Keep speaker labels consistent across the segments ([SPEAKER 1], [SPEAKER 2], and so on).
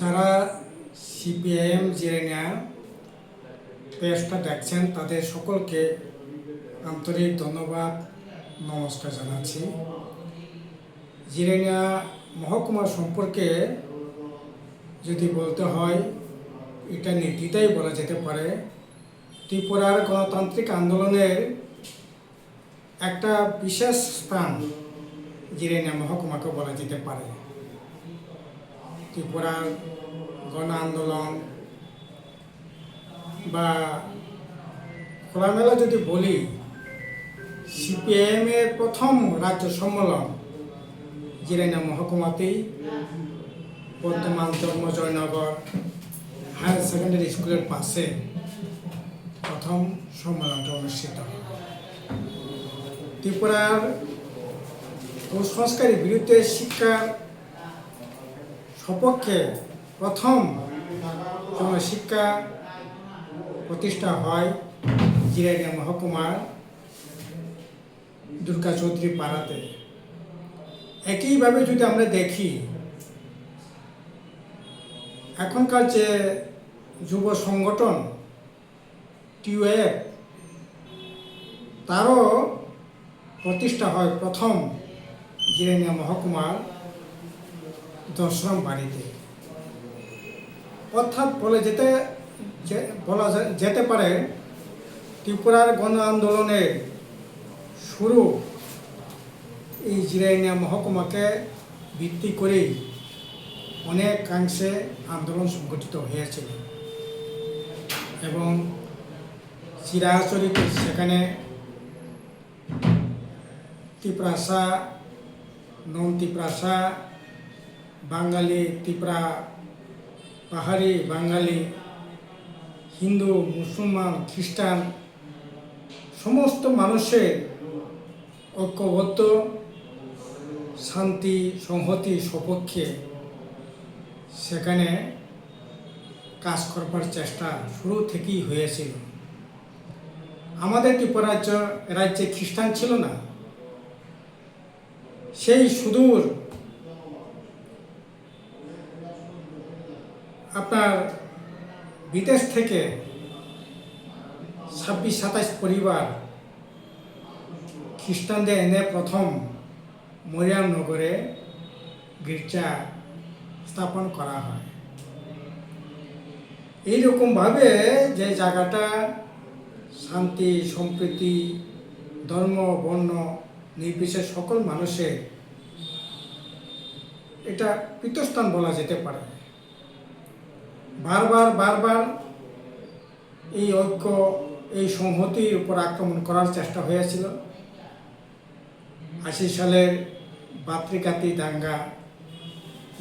[SPEAKER 1] যারা সিপিআইএম জিরেনিয়া পেজটা দেখছেন, তাদের সকলকে আন্তরিক ধন্যবাদ, নমস্কার জানাচ্ছি। জিরেনিয়া মহকুমা সম্পর্কে যদি বলতে হয়, এটা নির্দ্বিধাই বলা যেতে পারে, ত্রিপুরার গণতান্ত্রিক আন্দোলনের একটা বিশেষ স্থান জিরেনিয়া মহকুমাকে বলা যেতে পারে। ত্রিপুরার গণ আন্দোলন বা খোলামেলা যদি বলি সিপিআইএম এর প্রথম রাজ্য সম্মেলন জিরাইনা মহকুমাতেই, বর্তমান জন্ম জয়নগর হায়ার সেকেন্ডারি স্কুলের পাশে প্রথম সম্মেলনটা অনুষ্ঠিত ত্রিপুরার কুসংস্কারের বিরুদ্ধে শিক্ষার সপক্ষে প্রথম কোনো শিক্ষা প্রতিষ্ঠা হয় জিরাইনিয়া মহকুমার দুর্গা চৌধুরী পাড়াতে। একইভাবে যদি আমরা দেখি, এখনকার যে যুব সংগঠন, টিউএফ, তারও প্রতিষ্ঠা হয় প্রথম জিরাইনিয়া মহকুমার দশরম বাড়িতে অর্থাৎ বলে যেতে বলা যেতে পারে, ত্রিপুরার গণ আন্দোলনের শুরু এই জিরাইনিয়া মহকুমাকে ভিত্তি করেই অনেকাংশে আন্দোলন সংগঠিত হয়েছিল। এবং চিরাচরিত সেখানে তিপ্রাসা নন তিপ্রাসা বাঙালি তিপ্রা পাহাড়ি বাঙালি, হিন্দু, মুসলমান, খ্রিস্টান, সমস্ত মানুষের ঐক্যবদ্ধ, শান্তি, সংহতি, সপক্ষে সেখানে কাজ করবার চেষ্টা শুরু থেকেই হয়েছিল। আমাদের ত্রিপুরা রাজ্য, রাজ্যে খ্রিস্টান ছিল না। সেই সুদূর আপনার বিদেশ থেকে ছাব্বিশ, সাতাইশ পরিবার খ্রিস্টানদের এনে প্রথম মরিয়ামনগরে গির্জা স্থাপন করা হয়। এইরকমভাবে যে জায়গাটা শান্তি, সম্প্রীতি, ধর্ম, বর্ণ নির্বিশেষ সকল মানুষের এটা পীতস্থান বলা যেতে পারে। বারবার বারবার এই ঐক্য, এই সংহতির উপর আক্রমণ করার চেষ্টা হয়েছিল। আশি সালের বাতৃকাতি দাঙ্গা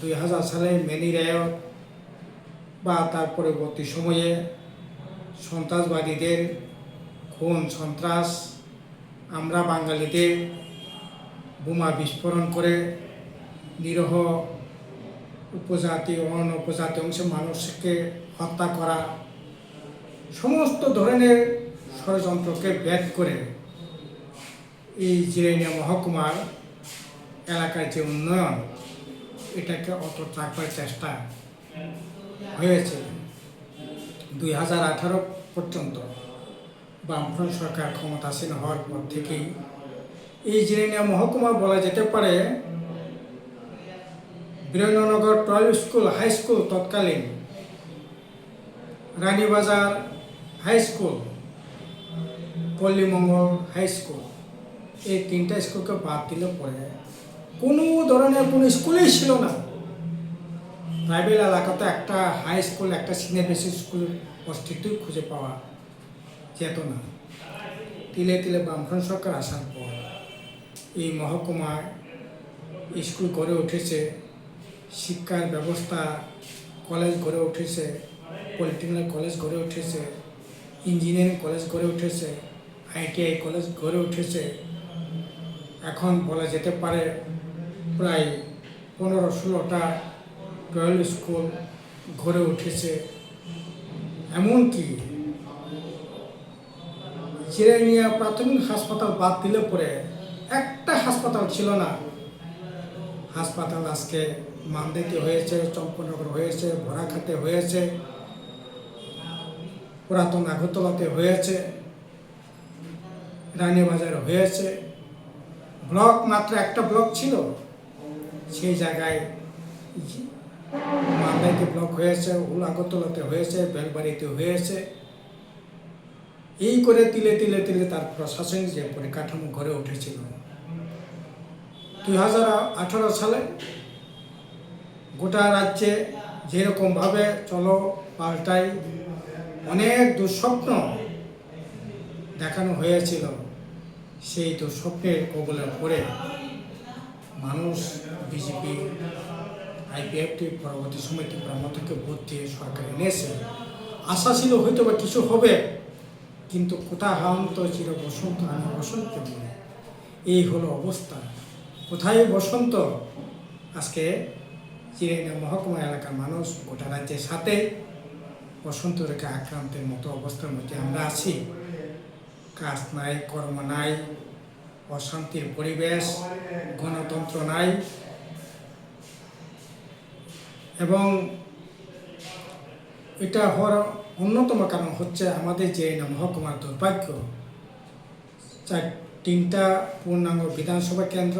[SPEAKER 1] দুই হাজার সালে মেনি রায়ত বা তার পরবর্তী সময়ে সন্ত্রাসবাদীদের খুন, সন্ত্রাস, আমরা বাঙালিদের বোমা বিস্ফোরণ করে নিরহ উপজাতি অন উপজাতি অংশের মানুষকে হত্যা করা, সমস্ত ধরনের ষড়যন্ত্রকে ব্যাট করে এই জিরাইনিয়া মহকুমার এলাকার যে উন্নয়ন, এটাকে অটুট রাখবার চেষ্টা হয়েছে। দুই হাজার আঠারো পর্যন্ত বামফ্রন্ট সরকার ক্ষমতাসীন হওয়ার পর থেকেই এই জিরাইনিয়া মহকুমা বলা যেতে পারে বীরেন্দ্রনগর টয়েল স্কুল, হাই স্কুল তৎকালীন। Ranibazar high school, Pallimangal high school. এই তিনটা স্কুলকে বাদ দিলে পরে কোনো ধরনের কোনো স্কুলেই ছিল না। ট্রাইবেল এলাকাতে একটা হাই স্কুল, একটা সিনিয়র বেসিক স্কুলের অস্তিত্বই খুঁজে পাওয়া যেত না। তিলে তিলে বামফ্রন্ট সরকার আসার পর এই মহকুমায় স্কুল গড়ে উঠেছে। শিক্ষার ব্যবস্থা কলেজ গড়ে উঠেছে, পলিটেকনিক কলেজ গড়ে উঠেছে, ইঞ্জিনিয়ারিং কলেজ গড়ে উঠেছে, আইটিআই কলেজ গড়ে উঠেছে। এখন বলা যেতে পারে প্রায় পনেরো ষোলোটা টুয়েলভ স্কুল গড়ে উঠেছে। এমনকি চিরাইনিয়া প্রাথমিক হাসপাতাল বাদ দিলে পরে একটা হাসপাতাল ছিল না। হাসপাতাল আজকে মান্দিতে হয়েছে চম্পনগর হয়েছে ভরাখাতে হয়েছে, পুরাতন আগরতলাতে হয়েছে, রানীবাজারে হয়েছে। ব্লক মাত্র একটা ব্লক ছিল, সেই জায়গায় মালদাইতে ব্লক হয়েছে উল আগরতলাতে হয়েছে, বেলবাড়িতে হয়েছে। এই করে তিলে তিলে তিলে তার প্রশাসনিক যে পরিকাঠামো গড়ে উঠেছিল। দুই হাজার আঠারো সালে গোটা রাজ্যে যেরকমভাবে চলো, পাল্টাই, অনেক দুঃস্বপ্ন দেখানো হয়েছিল। সেই দুঃস্বপ্নের কবলে পড়ে মানুষ বিজেপি আইপিএফটি পরবর্তী সময় ত্রিপুরা থেকে ভোট দিয়ে সরকার এনেছে আশা ছিল হয়তো বা কিছু হবে, কিন্তু কোথা হান্ত চির বসন্ত, আমি বসন্ত এই হলো অবস্থা। কোথায় বসন্ত? আজকে চিরাইনা মহকুমা এলাকার মানুষ গোটা রাজ্যের সাথে বসন্ত রেখা আক্রান্তের মতো অবস্থার মধ্যে আমরা আছি। কাজ নাই, কর্ম নাই, অশান্তির পরিবেশ, গণতন্ত্র নাই। এবং এটা হওয়ার অন্যতম কারণ হচ্ছে আমাদের যে মহকুমার দুর্ভাগ্য। চার, তিনটা পূর্ণাঙ্গ বিধানসভা কেন্দ্র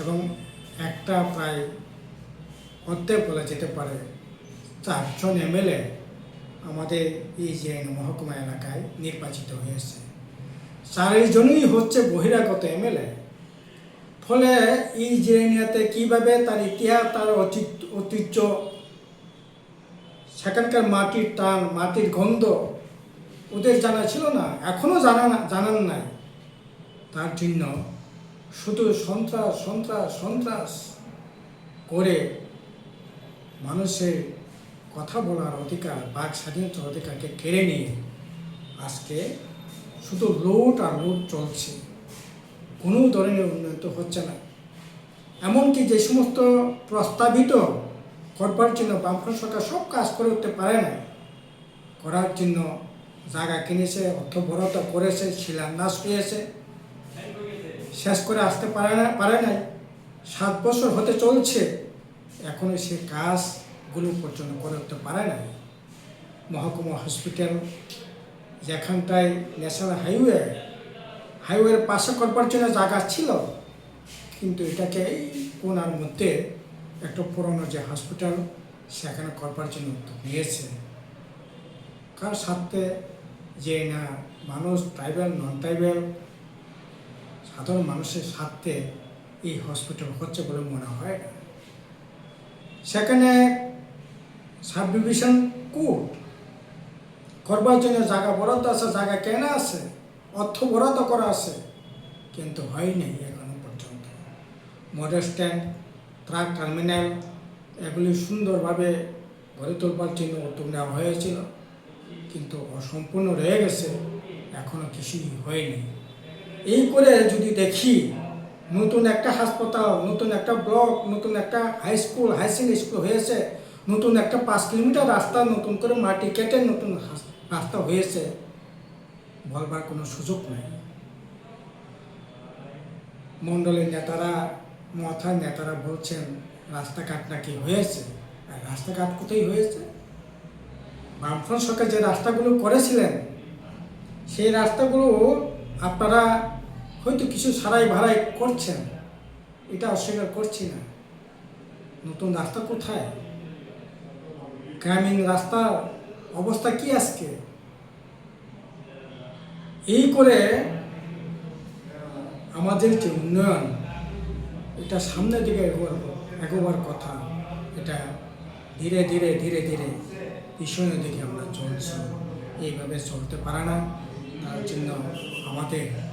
[SPEAKER 1] এবং একটা প্রায় অর্ধেক বলা যেতে পারে। চারজন এমএলএ আমাদের এই যে মহকুমা এলাকায় নির্বাচিত হয়েছে চারজনই হচ্ছে বহিরাগত এমএলএ। ফলে এই জিরেনিয়াতে কীভাবে তার ইতিহাস, তার ঐতিহ্য, সেখানকার মাটির টান, মাটির গন্ধ ওদের জানা ছিল না এখনও জানা না, জানান নাই। তার জন্য শুধু সন্ত্রাস সন্ত্রাস সন্ত্রাস করে মানুষের কথা বলার অধিকার, বাক স্বাধীনতার অধিকারকে কেড়ে নিয়ে আজকে শুধু লুট আর লুট চলছে। কোনো ধরনের উন্নত হচ্ছে না। এমনকি যে সমস্ত প্রস্তাবিত করবার জন্য বামফ্রন্ট সরকার সব কাজ করে উঠতে পারে না। করার জন্য জায়গা কিনেছে অর্থ বরাদ্দ করেছে, শিলান্যাস হয়েছে। শেষ করে আসতে পারে না, পারে নাই। সাত বছর হতে চলছে। এখনও সে কাজগুলো পর্যন্ত করে উঠতে পারে নাই। মহকুমা হসপিটাল, যেখানটায় ন্যাশনাল হাইওয়ে, হাইওয়ের পাশে করবার জন্য জায়গা ছিল, কিন্তু এটাকে এই কোনার মধ্যে একটা পুরনো যে হসপিটাল, সেখানে করবার জন্য উদ্যোগ নিয়েছে। কার সাথে যে না মানুষ ট্রাইবেল নন ট্রাইবেল সাধারণ মানুষের স্বার্থে এই হসপিটাল হচ্ছে বলে মনে হয় না। সেখানে সাব ডিভিশন কোর্ট করবার জন্য জায়গা বরাদ্দ আছে, জায়গা কেনা আছে, অর্থ বরাদ্দ করা আছে, কিন্তু হয়নি এখনও পর্যন্ত। মডেল স্ট্যান্ড, ট্রাক টার্মিনাল এগুলি সুন্দরভাবে গড়ে তোলবার জন্য উদ্যোগ নেওয়া হয়েছিল, কিন্তু অসম্পূর্ণ রয়ে গেছে, এখনও কিছুই হয়নি। এই করে যদি দেখি নতুন একটা হাসপাতাল, নতুন একটা ব্লক, নতুন একটা high school high secondary school হয়েছে। নতুন একটা পাঁচ কিলোমিটার রাস্তা, নতুন করে মাটি কেটে নতুন রাস্তা হয়েছে। বলবার কোনো সুযোগ নেই। মণ্ডলের নেতারা, মথার নেতারা বলছেন রাস্তাঘাট নাকি হয়েছে? আর রাস্তাঘাট কোথায় হয়েছে? বামফ্রন্ট সরকার যে রাস্তাগুলো করেছিলেন, সেই রাস্তাগুলো আপনারা হয়তো কিছু সারাই ভাড়াই করছেন। এটা অস্বীকার করছি না। নতুন রাস্তা কোথায়? গ্রামীণ রাস্তার অবস্থা কি আজকে? এই করে আমাদের যে উন্নয়ন, এটা সামনের দিকে এগোবার এগোবার কথা। এটা ধীরে ধীরে ধীরে ধীরে পিছনের দিকে আমরা চলছি। এইভাবে চলতে পারে না। তার জন্য আমাদের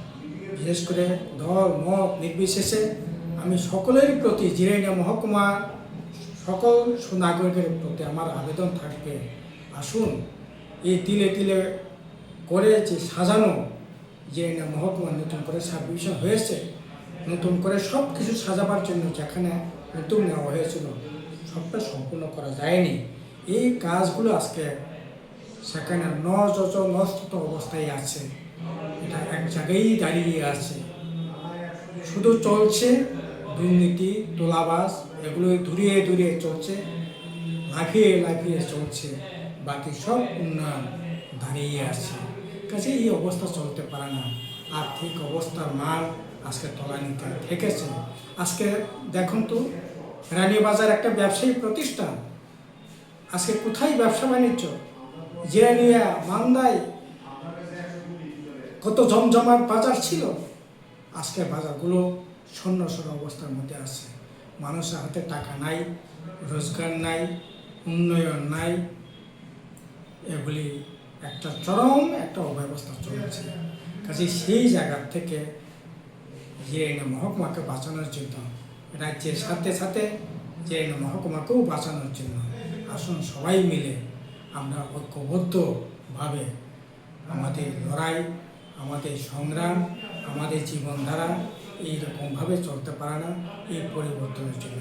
[SPEAKER 1] বিশেষ করে দল, মত নির্বিশেষে আমি সকলের প্রতি জিরাইনা মহকুমা, সকল সুনাগরিকের প্রতি আমার আবেদন থাকবে। আসুন, এই তিলে তিলে করে যে সাজানো যে না মহকুমা নতুন করে সাব ডিভিশন হয়েছে, নতুন করে সব কিছু সাজাবার জন্য যেখানে উদ্যোগ নেওয়া হয়েছিল, সবটা সম্পূর্ণ করা যায়নি। এই কাজগুলো আজকে সেখানে নজত নষ্ট অবস্থায় আছে। এটা এক জায়গায় দাঁড়িয়ে আছে। শুধু চলছে দুর্নীতি তোলাবাস এগুলো দূরিয়ে দূরিয়ে চলছে, লাফিয়ে লাফিয়ে চলছে। বাকি সব উন্নয়ন দাঁড়িয়ে আছে। কাছে এই অবস্থা চলতে পারে না। আর্থিক অবস্থার মাল আজকে তলানিতে ঠেকেছে। আজকে দেখুন তো, রানীবাজার একটা ব্যবসায়ী প্রতিষ্ঠান। আজকে কোথায় ব্যবসা বাণিজ্য? জিরানিয়া মান্দাই কত জমজমাট বাজার ছিল। আজকের বাজারগুলো শূন্য শূন্য অবস্থার মধ্যে আছে। মানুষের হাতে টাকা নাই, রোজগার নাই, উন্নয়ন নাই। এগুলি একটা চরম, একটা অব্যবস্থা চলছে। কাজে সেই জায়গা থেকে যে মহকুমাকে বাঁচানোর জন্য, রাজ্যের সাথে সাথে যে মহকুমাকেও বাঁচানোর জন্য আসুন সবাই মিলে আমরা ঐক্যবদ্ধভাবে আমাদের লড়াই আমাদের সংগ্রাম আমাদের জীবনধারা এইরকমভাবে চলতে পারে না এই পরিবর্তনের জন্য।